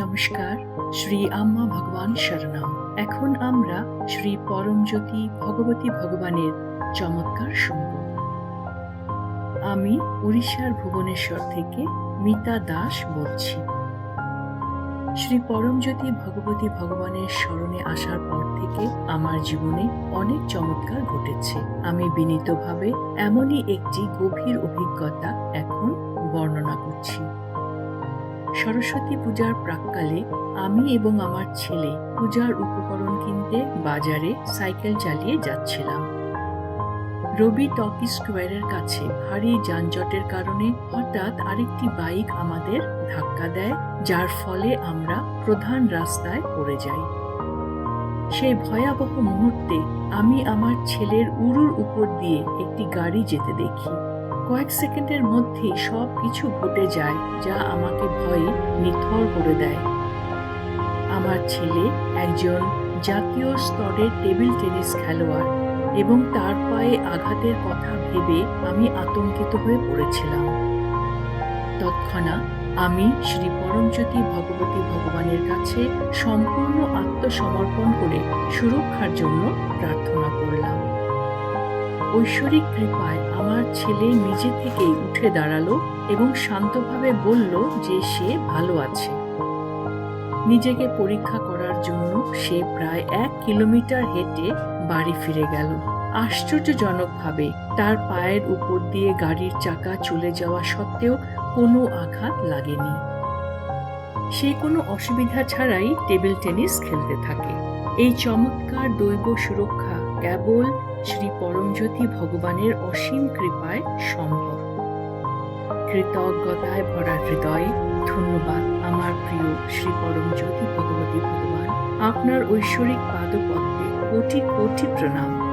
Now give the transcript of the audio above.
নমস্কার। শ্রী আম্মা ভগবান শরণম। এখন আমরা শ্রী পরমজ্যোতি ভগবতী ভগবানের চমৎকার শুনব আমি উড়িষ্যার ভুবনেশ্বর থেকে মিতা দাস বলছি। শ্রী পরমজ্যোতি ভগবতী ভগবানের স্মরণে আসার পর থেকে আমার জীবনে অনেক চমৎকার ঘটেছে। আমি বিনীতভাবে এমনই একটি গভীর অভিজ্ঞতা এখন বর্ণনা করছি। সরস্বতী পূজার প্রাককালে আমি এবং আমার ছেলে পূজার উপকরণ কিনতে বাজারে সাইকেল চালিয়ে যাচ্ছিলাম। রবি টকি স্কোয়ারের কাছে ভারী যানজটের কারণে হঠাৎ আরেকটি বাইক আমাদের ধাক্কা দেয়, যার ফলে আমরা প্রধান রাস্তায় পড়ে যাই। সেই ভয়াবহ মুহূর্তে আমি আমার ছেলের উড়ুর উপর দিয়ে একটি গাড়ি যেতে দেখি। কয়েক সেকেন্ডের মধ্যেই সব কিছু ঘটে যায় যা আমাকে ভয়ে নিথর করে দেয়। আমার ছেলে একজন জাতীয় স্তরের টেবিল টেনিস খেলোয়াড় এবং তার পায়ে আঘাতের কথা ভেবে আমি আতঙ্কিত হয়ে পড়েছিলাম। তৎক্ষণাৎ আমি শ্রী পরমজ্যোতি ভগবতী ভগবানের কাছে সম্পূর্ণ আত্মসমর্পণ করে সুরক্ষার জন্য প্রার্থনা করলাম। ঐশ্বরিক কৃপায় আমার ছেলে নিজে থেকেই উঠে দাঁড়াল এবং শান্তভাবে বলল যে সে ভালো আছে। নিজেকে পরীক্ষা করার জন্য সে প্রায় এক কিলোমিটার হেঁটে বাড়ি ফিরে গেল। আশ্চর্যজনকভাবে তার পায়ের উপর দিয়ে গাড়ির চাকা চলে যাওয়া সত্ত্বেও কোনো আঘাত লাগেনি। সে কোনো অসুবিধা ছাড়াই টেবিল টেনিস খেলতে থাকে। এই চমৎকার দৈব সুরক্ষা কেবল শ্রী পরমজ্যোতি ভগবানের অসীম কৃপায় সম্ভব। কৃতজ্ঞতায় ভরা হৃদয়ে ধন্যবাদ আমার প্রিয় শ্রী পরমজ্যোতি ভগবতী ভগবান। আপনার ঐশ্বরিক পাদপদ্মে কোটি কোটি প্রণাম।